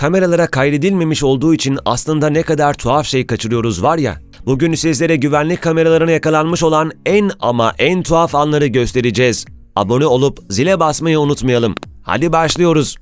Kameralara kaydedilmemiş olduğu için aslında ne kadar tuhaf şey kaçırıyoruz var ya. Bugün sizlere güvenlik kameralarına yakalanmış olan en ama en tuhaf anları göstereceğiz. Abone olup zile basmayı unutmayalım. Hadi başlıyoruz.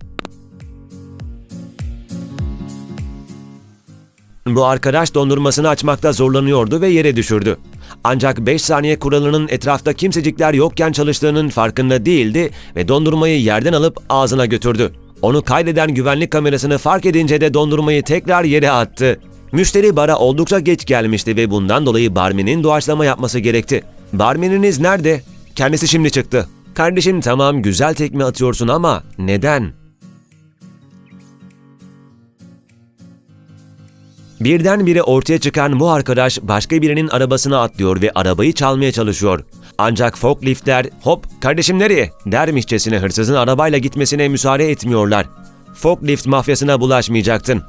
Bu arkadaş dondurmasını açmakta zorlanıyordu ve yere düşürdü. Ancak 5 saniye kuralının etrafta kimsecikler yokken çalıştığının farkında değildi ve dondurmayı yerden alıp ağzına götürdü. Onu kaydeden güvenlik kamerasını fark edince de dondurmayı tekrar yere attı. Müşteri bara oldukça geç gelmişti ve bundan dolayı barmenin doğaçlama yapması gerekti. Barmeniniz nerede? Kendisi şimdi çıktı. Kardeşim tamam güzel tekme atıyorsun ama neden? Birdenbire ortaya çıkan bu arkadaş başka birinin arabasına atlıyor ve arabayı çalmaya çalışıyor. Ancak forkliftler hop kardeşim nereye dermişçesine hırsızın arabayla gitmesine müsaade etmiyorlar. Forklift mafyasına bulaşmayacaktın.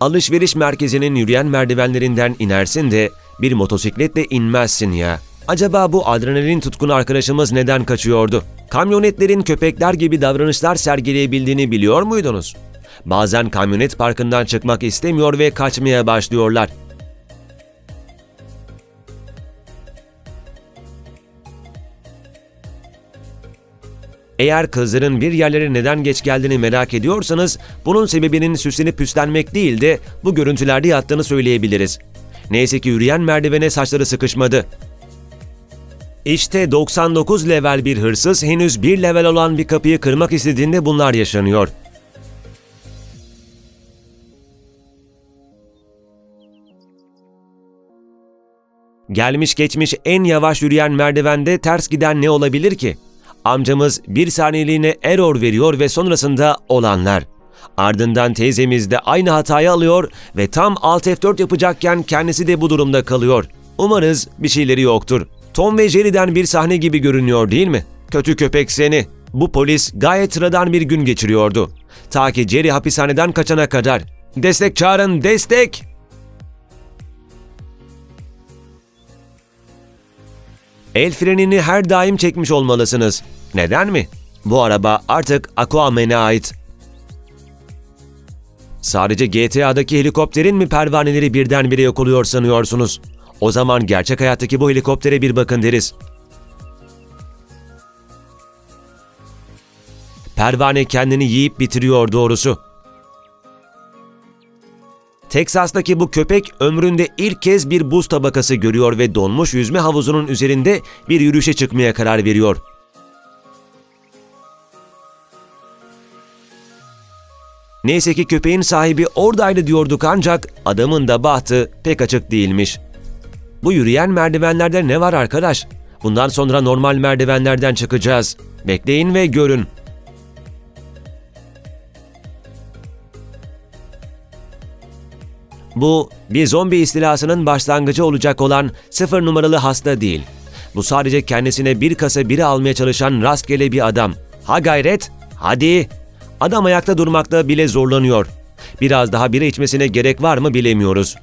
Alışveriş merkezinin yürüyen merdivenlerinden inersin de bir motosikletle inmezsin ya. Acaba bu adrenalin tutkun arkadaşımız neden kaçıyordu? Kamyonetlerin köpekler gibi davranışlar sergileyebildiğini biliyor muydunuz? Bazen kamyonet parkından çıkmak istemiyor ve kaçmaya başlıyorlar. Eğer kızların bir yerlere neden geç geldiğini merak ediyorsanız, bunun sebebinin süslenip püslenmek değil de bu görüntülerde yattığını söyleyebiliriz. Neyse ki yürüyen merdivene saçları sıkışmadı. İşte 99 level bir hırsız henüz bir level olan bir kapıyı kırmak istediğinde bunlar yaşanıyor. Gelmiş geçmiş en yavaş yürüyen merdivende ters giden ne olabilir ki? Amcamız bir saniyeliğine error veriyor ve sonrasında olanlar. Ardından teyzemiz de aynı hatayı alıyor ve tam Alt F4 yapacakken kendisi de bu durumda kalıyor. Umarız bir şeyleri yoktur. Tom ve Jerry'den bir sahne gibi görünüyor değil mi? Kötü köpek seni. Bu polis gayet sıradan bir gün geçiriyordu. Ta ki Jerry hapishaneden kaçana kadar. Destek çağırın, destek! El frenini her daim çekmiş olmalısınız. Neden mi? Bu araba artık Aquaman'e ait. Sadece GTA'daki helikopterin mi pervaneleri birdenbire yok oluyor sanıyorsunuz? O zaman gerçek hayattaki bu helikoptere bir bakın deriz. Pervane kendini yiyip bitiriyor doğrusu. Teksas'taki bu köpek ömründe ilk kez bir buz tabakası görüyor ve donmuş yüzme havuzunun üzerinde bir yürüyüşe çıkmaya karar veriyor. Neyse ki köpeğin sahibi oradaydı diyorduk ancak adamın da bahtı pek açık değilmiş. Bu yürüyen merdivenlerde ne var arkadaş? Bundan sonra normal merdivenlerden çıkacağız. Bekleyin ve görün. Bu bir zombi istilasının başlangıcı olacak olan sıfır numaralı hasta değil. Bu sadece kendisine bir kasa biri almaya çalışan rastgele bir adam. Ha gayret, hadi. Adam ayakta durmakta bile zorlanıyor. Biraz daha bira içmesine gerek var mı bilemiyoruz.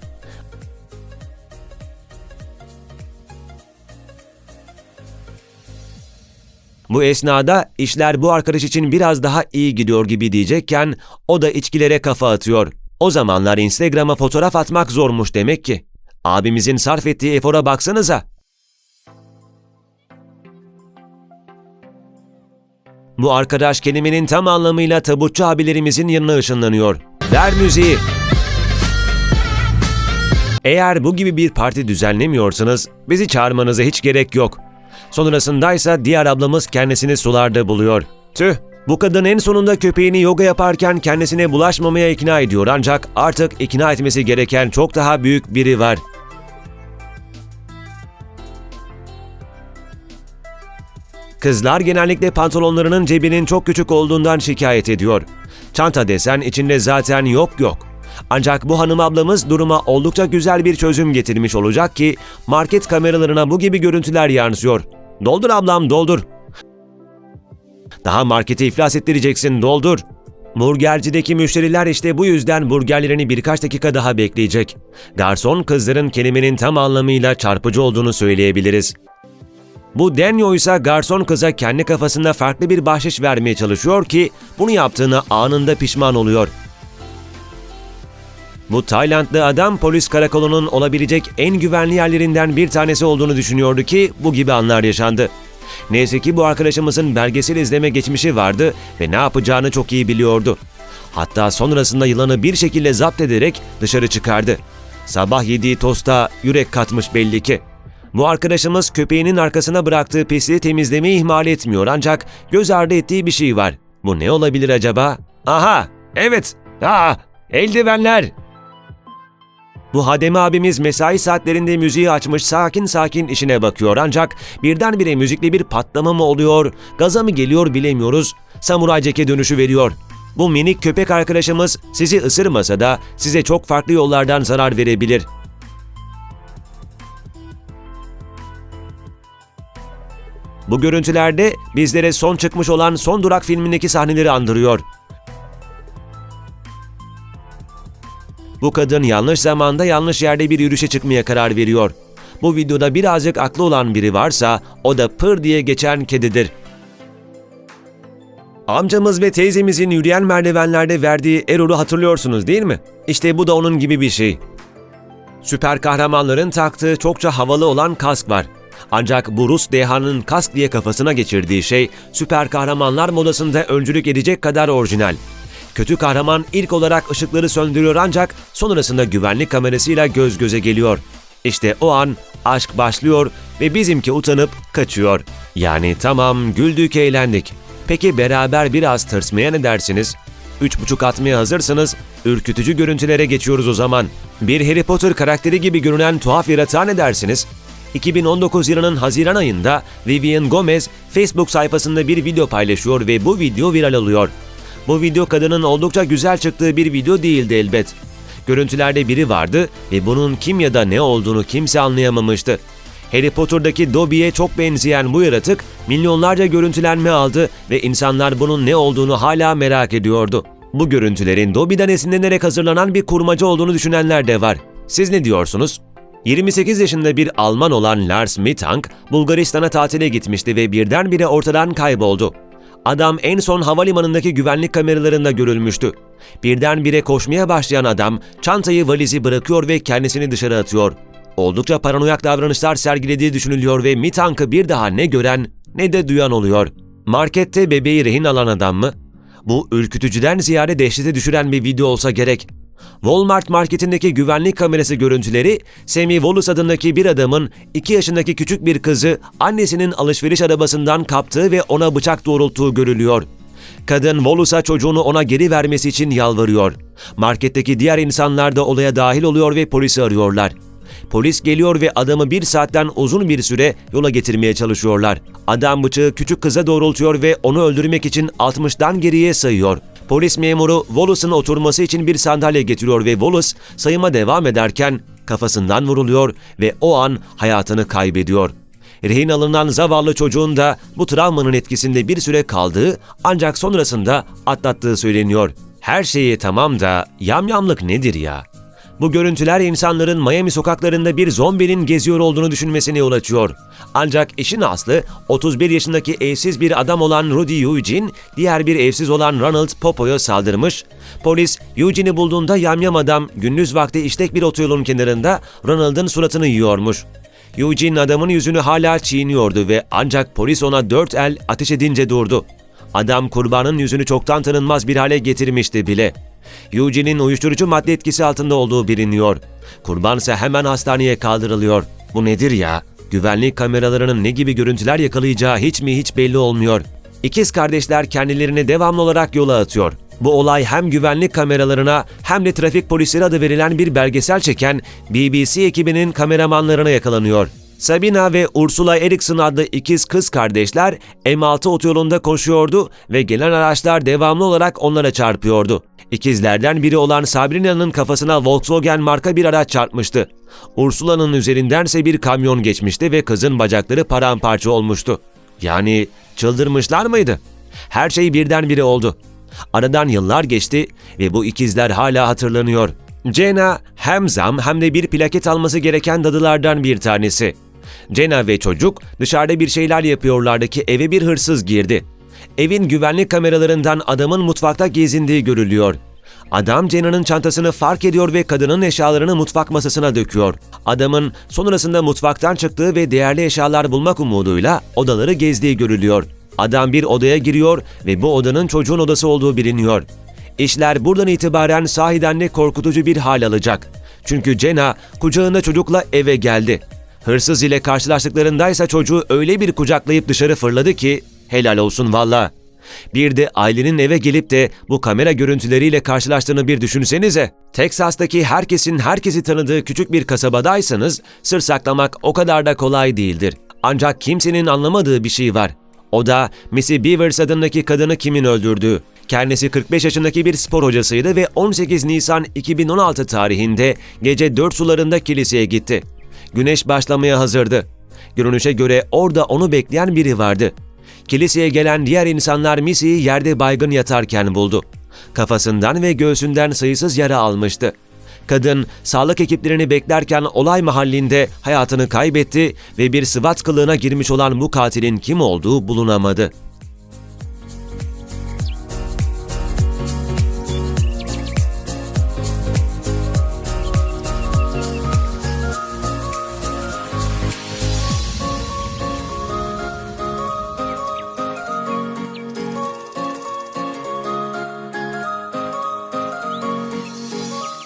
Bu esnada işler bu arkadaş için biraz daha iyi gidiyor gibi diyecekken o da içkilere kafa atıyor. O zamanlar Instagram'a fotoğraf atmak zormuş demek ki. Abimizin sarf ettiği efora baksanıza. Bu arkadaş kelimenin tam anlamıyla tabutçu abilerimizin yanına ışınlanıyor. Ver müziği. Eğer bu gibi bir parti düzenlemiyorsanız bizi çağırmanıza hiç gerek yok. Sonrasındaysa diğer ablamız kendisini sularda buluyor. Tüh, bu kadın en sonunda köpeğini yoga yaparken kendisine bulaşmamaya ikna ediyor ancak artık ikna etmesi gereken çok daha büyük biri var. Kızlar genellikle pantolonlarının cebinin çok küçük olduğundan şikayet ediyor. Çanta desen içinde zaten yok yok. Ancak bu hanım ablamız duruma oldukça güzel bir çözüm getirmiş olacak ki market kameralarına bu gibi görüntüler yansıyor. Doldur ablam doldur. Daha marketi iflas ettireceksin doldur. Burgercideki müşteriler işte bu yüzden burgerlerini birkaç dakika daha bekleyecek. Garson kızların kelimenin tam anlamıyla çarpıcı olduğunu söyleyebiliriz. Bu Denyo ise garson kıza kendi kafasında farklı bir bahşiş vermeye çalışıyor ki bunu yaptığına anında pişman oluyor. Bu Taylandlı adam polis karakolunun olabilecek en güvenli yerlerinden bir tanesi olduğunu düşünüyordu ki bu gibi anlar yaşandı. Neyse ki bu arkadaşımızın belgesel izleme geçmişi vardı ve ne yapacağını çok iyi biliyordu. Hatta sonrasında yılanı bir şekilde zapt ederek dışarı çıkardı. Sabah yediği tosta yürek katmış belli ki. Bu arkadaşımız köpeğinin arkasına bıraktığı pisliği temizlemeyi ihmal etmiyor ancak göz ardı ettiği bir şey var. Bu ne olabilir acaba? Aha! Evet! Aa! Eldivenler! Bu Hademe abimiz mesai saatlerinde müziği açmış sakin sakin işine bakıyor ancak birdenbire müzikle bir patlama mı oluyor, gaza mı geliyor bilemiyoruz. Samuray Jack'e dönüşü veriyor. Bu minik köpek arkadaşımız sizi ısırmasa da size çok farklı yollardan zarar verebilir. Bu görüntülerde bizlere son çıkmış olan Son Durak filmindeki sahneleri andırıyor. Bu kadın yanlış zamanda yanlış yerde bir yürüyüşe çıkmaya karar veriyor. Bu videoda birazcık aklı olan biri varsa o da pır diye geçen kedidir. Amcamız ve teyzemizin yürüyen merdivenlerde verdiği error'u hatırlıyorsunuz değil mi? İşte bu da onun gibi bir şey. Süper kahramanların taktığı çokça havalı olan kask var. Ancak bu Rus dehanın kask diye kafasına geçirdiği şey süper kahramanlar modasında öncülük edecek kadar orijinal. Kötü kahraman ilk olarak ışıkları söndürüyor ancak sonrasında güvenlik kamerasıyla göz göze geliyor. İşte o an aşk başlıyor ve bizimki utanıp kaçıyor. Yani tamam güldük eğlendik. Peki beraber biraz tırsmaya ne dersiniz? Üç buçuk atmaya hazırsınız, ürkütücü görüntülere geçiyoruz o zaman. Bir Harry Potter karakteri gibi görünen tuhaf yaratığa ne dersiniz? 2019 yılının Haziran ayında Vivian Gomez Facebook sayfasında bir video paylaşıyor ve bu video viral oluyor. Bu video kadının oldukça güzel çıktığı bir video değildi elbet. Görüntülerde biri vardı ve bunun kim ya da ne olduğunu kimse anlayamamıştı. Harry Potter'daki Dobby'ye çok benzeyen bu yaratık milyonlarca görüntülenme aldı ve insanlar bunun ne olduğunu hala merak ediyordu. Bu görüntülerin Dobby'den esinlenerek hazırlanan bir kurmaca olduğunu düşünenler de var. Siz ne diyorsunuz? 28 yaşında bir Alman olan Lars Mittank, Bulgaristan'a tatile gitmişti ve birdenbire ortadan kayboldu. Adam en son havalimanındaki güvenlik kameralarında görülmüştü. Birdenbire koşmaya başlayan adam çantayı valizi bırakıyor ve kendisini dışarı atıyor. Oldukça paranoyak davranışlar sergilediği düşünülüyor ve Mitank'ı bir daha ne gören ne de duyan oluyor. Markette bebeği rehin alan adam mı? Bu ürkütücüden ziyade dehşete düşüren bir video olsa gerek. Walmart marketindeki güvenlik kamerası görüntüleri, Sammy Wallace adındaki bir adamın 2 yaşındaki küçük bir kızı annesinin alışveriş arabasından kaptığı ve ona bıçak doğrulttuğu görülüyor. Kadın Wallace'a çocuğunu ona geri vermesi için yalvarıyor. Marketteki diğer insanlar da olaya dahil oluyor ve polisi arıyorlar. Polis geliyor ve adamı bir saatten uzun bir süre yola getirmeye çalışıyorlar. Adam bıçağı küçük kıza doğrultuyor ve onu öldürmek için 60'dan geriye sayıyor. Polis memuru Wallace'ın oturması için bir sandalye getiriyor ve Wallace sayıma devam ederken kafasından vuruluyor ve o an hayatını kaybediyor. Rehin alınan zavallı çocuğun da bu travmanın etkisinde bir süre kaldığı ancak sonrasında atlattığı söyleniyor. Her şeyi tamam da yamyamlık nedir ya? Bu görüntüler insanların Miami sokaklarında bir zombinin geziyor olduğunu düşünmesine yol açıyor. Ancak işin aslı 31 yaşındaki evsiz bir adam olan Rudy Eugene, diğer bir evsiz olan Ronald Popo'ya saldırmış. Polis Eugene'i bulduğunda yamyam adam gündüz vakti işlek bir otoyolun kenarında Ronald'ın suratını yiyormuş. Eugene adamın yüzünü hala çiğniyordu ve ancak polis ona dört el ateş edince durdu. Adam kurbanın yüzünü çoktan tanınmaz bir hale getirmişti bile. Eugene'in uyuşturucu madde etkisi altında olduğu biliniyor. Kurban ise hemen hastaneye kaldırılıyor. Bu nedir ya? Güvenlik kameralarının ne gibi görüntüler yakalayacağı hiç mi hiç belli olmuyor. İkiz kardeşler kendilerini devamlı olarak yola atıyor. Bu olay hem güvenlik kameralarına hem de trafik polisleri adı verilen bir belgesel çeken BBC ekibinin kameramanlarına yakalanıyor. Sabina ve Ursula Eriksson adlı ikiz kız kardeşler M6 otoyolunda koşuyordu ve gelen araçlar devamlı olarak onlara çarpıyordu. İkizlerden biri olan Sabrina'nın kafasına Volkswagen marka bir araç çarpmıştı. Ursula'nın üzerindense bir kamyon geçmişti ve kızın bacakları paramparça olmuştu. Yani çıldırmışlar mıydı? Her şey birdenbire oldu. Aradan yıllar geçti ve bu ikizler hala hatırlanıyor. Jenna hem zam hem de bir plaket alması gereken dadılardan bir tanesi. Jenna ve çocuk dışarıda bir şeyler yapıyorlardı ki eve bir hırsız girdi. Evin güvenlik kameralarından adamın mutfakta gezindiği görülüyor. Adam Cenna'nın çantasını fark ediyor ve kadının eşyalarını mutfak masasına döküyor. Adamın sonrasında mutfaktan çıktığı ve değerli eşyalar bulmak umuduyla odaları gezdiği görülüyor. Adam bir odaya giriyor ve bu odanın çocuğun odası olduğu biliniyor. İşler buradan itibaren sahiden de korkutucu bir hal alacak. Çünkü Jenna kucağında çocukla eve geldi. Hırsız ile karşılaştıklarındaysa çocuğu öyle bir kucaklayıp dışarı fırladı ki helal olsun valla. Bir de ailenin eve gelip de bu kamera görüntüleriyle karşılaştığını bir düşünsenize. Teksas'taki herkesin herkesi tanıdığı küçük bir kasabadaysanız sır saklamak o kadar da kolay değildir. Ancak kimsenin anlamadığı bir şey var. O da Missy Beavers adındaki kadını kimin öldürdüğü. Kendisi 45 yaşındaki bir spor hocasıydı ve 18 Nisan 2016 tarihinde gece 4 sularında kiliseye gitti. Güneş başlamaya hazırdı. Görünüşe göre orada onu bekleyen biri vardı. Kiliseye gelen diğer insanlar Missy'yi yerde baygın yatarken buldu. Kafasından ve göğsünden sayısız yara almıştı. Kadın sağlık ekiplerini beklerken olay mahallinde hayatını kaybetti ve bir SWAT kılığına girmiş olan bu katilin kim olduğu bulunamadı.